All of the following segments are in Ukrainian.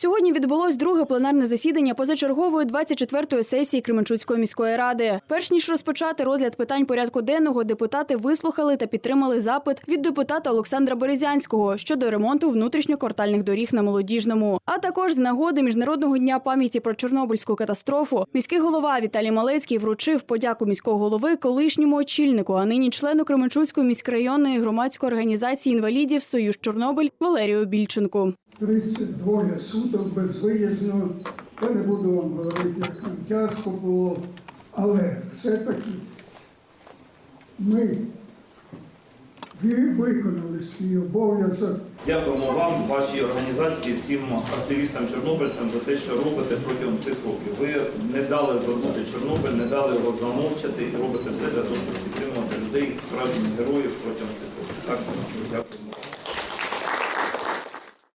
Сьогодні відбулось друге пленарне засідання позачергової 24-ї сесії Кременчуцької міської ради. Перш ніж розпочати розгляд питань порядку денного, депутати вислухали та підтримали запит від депутата Олександра Березянського щодо ремонту внутрішньоквартальних доріг на молодіжному. А також з нагоди міжнародного дня пам'яті про Чорнобильську катастрофу міський голова Віталій Малецький вручив подяку міського голови колишньому очільнику, а нині члену Кременчуцької міськрайонної громадської організації інвалідів Союз Чорнобиль Валерію Більченку. 32 суток безвиїзно. Я не буду вам говорити, як нам тяжко було, але все-таки ми виконали свій обов'язок. Дякуємо вам, вашій організації, всім активістам чорнобильцям за те, що робите протягом цих років. Ви не дали забути Чорнобиль, не дали його замовчати і робите все для того, щоб підтримувати людей, справжніх героїв протягом цих років. Так, дякуємо.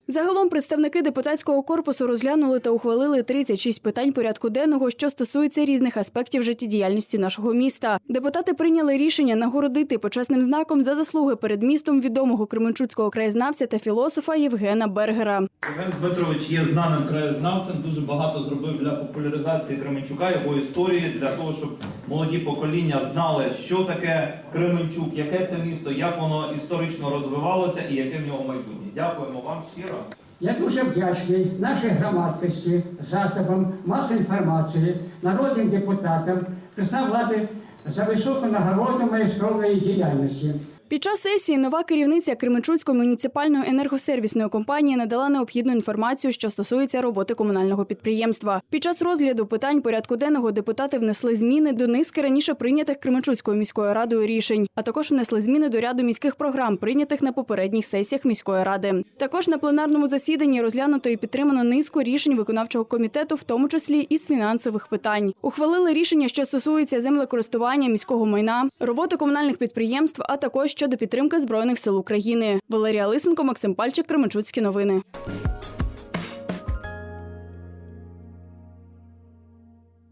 Загалом представники депутатського корпусу розглянули та ухвалили 36 питань порядку денного, що стосуються різних аспектів життєдіяльності нашого міста. Депутати прийняли рішення нагородити почесним знаком за заслуги перед містом відомого кременчуцького краєзнавця та філософа Євгена Бергера. Євген Дмитрович є знаним краєзнавцем, дуже багато зробив для популяризації Кременчука, його історії, для того, щоб молоді покоління знали, що таке Кременчук, яке це місто, як воно історично розвивалося і яке в нього майбутнє. Дякуємо вам щиро. Я дуже вдячний нашій громадськості, засобам масової інформації, народним депутатам, представ влади за високу нагороду моєї скромної діяльності. Під час сесії нова керівниця Кременчуцької муніципальної енергосервісної компанії надала необхідну інформацію, що стосується роботи комунального підприємства. Під час розгляду питань порядку денного депутати внесли зміни до низки раніше прийнятих Кременчуцькою міською радою рішень, а також внесли зміни до ряду міських програм, прийнятих на попередніх сесіях міської ради. Також на пленарному засіданні розглянуто і підтримано низку рішень виконавчого комітету, в тому числі і з фінансових питань. Ухвалили рішення, що стосується землекористування міського майна, роботи комунальних підприємств, а також щодо підтримки збройних сил України. Валерія Лисенко, Максим Пальчик, Кременчуцькі новини.